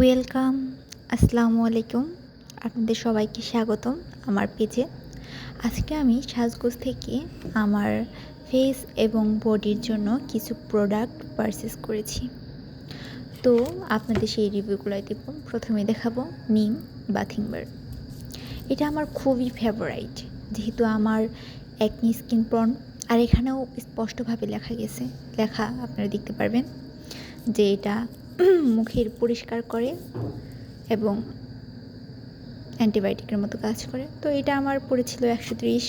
Welcome আসসালামু আলাইকুম আপনাদের সবাইকে স্বাগতম আমার পেজে। আজকে আমি সাজগোজ থেকে আমার ফেস এবং বডির জন্য কিছু প্রোডাক্ট পারচেস করেছি। তো আপনাদের সেই রিভিউগুলোই দেব প্রথমে দেখাবো নিম বাথিং বার এটা আমার খুবই ফেভারাইট যেহেতু আমার একনি স্কিন প্রন আর এখানেও স্পষ্টভাবে লেখা গেছে, লেখা আপনারা দেখতে পারবেন যে এটা মুখের পরিষ্কার করে এবং অ্যান্টিবায়োটিকের মতো কাজ করে। তো এটা আমার পড়েছিল একশো ত্রিশ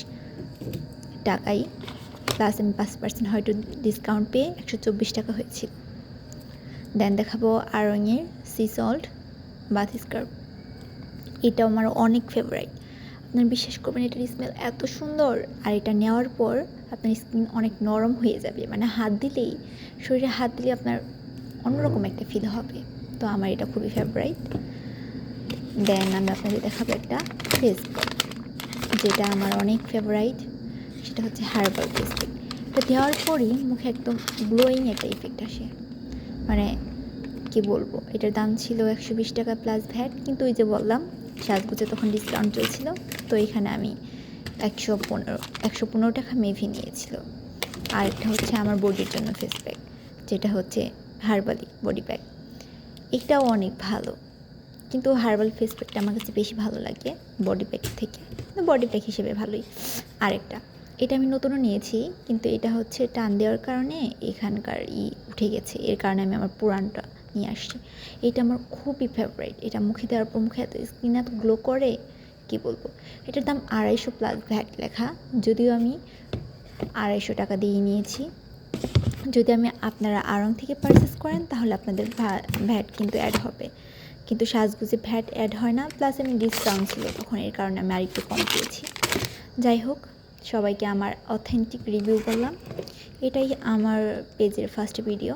টাকাই। প্লাস আমি পাঁচ পার্সেন্ট হয়তো ডিসকাউন্ট পেয়ে একশো চব্বিশ টাকা হয়েছিল। দেন দেখাবো আরঙের সি সল্ট বাথ স্কার্ফ এটাও আমার অনেক ফেভারাইট আপনার বিশ্বাস করবেন, এটার স্মেল এত সুন্দর। আর এটা নেওয়ার পর আপনার স্কিন অনেক নরম হয়ে যাবে। মানে হাত দিলেই, শরীরে হাত দিলে আপনার অন্যরকম একটা ফিল হবে। তো আমার এটা খুবই ফেভারাইট দেন আমি আপনাদের দেখাবো একটা ফেস যেটা আমার অনেক ফেভারাইট সেটা হচ্ছে হার্বাল ফেস এটা দেওয়ার পরই মুখে একদম গ্লোয়িং একটা ইফেক্ট আসে। মানে কি বলব, এটার দাম ছিল একশো বিশ টাকা প্লাস ভ্যাট কিন্তু ওই যে বললাম, সাজগুজে তখন ডিসকাউন্ট চলছিল, তো এখানে আমি একশো পনেরো একশো পনেরো টাকা মেভি নিয়েছিল। আর একটা হচ্ছে আমার বডির জন্য ফেস প্যাক যেটা হচ্ছে হার্বালি বডি প্যাক। এটাও অনেক ভালো। কিন্তু হার্বাল ফেস প্যাকটা আমার কাছে বেশি ভালো লাগে বডি প্যাক থেকে। বডি প্যাক হিসেবে ভালোই। আরেকটা, এটা আমি নতুনও নিয়েছি, কিন্তু এটা হচ্ছে টান দেওয়ার কারণে এখানকার ই উঠে গেছে। এর কারণে আমি আমার পুরানটা নিয়ে আসছি। এটা আমার খুবই ফেভারিট এটা মুখে দেওয়ার পর মুখে এত স্কিন এত গ্লো করে, কি বলব? এটার দাম আড়াইশো প্লাস ভ্যাট লেখা। যদিও আমি আড়াইশো টাকা দিয়ে নিয়েছি। যদি আমি আপনারা আড়ং থেকে পারচেস করেন, তাহলে আপনাদের ভ্যাট কিন্তু অ্যাড হবে। কিন্তু সাজগুজে ভ্যাট অ্যাড হয় না প্লাস আমি ডিসকাউন্ট ছিল তখন, এর কারণে আমি আরেকটু কম পেয়েছি। যাই হোক, সবাইকে আমার অথেন্টিক রিভিউ বললাম। এটাই আমার পেজের ফার্স্ট ভিডিও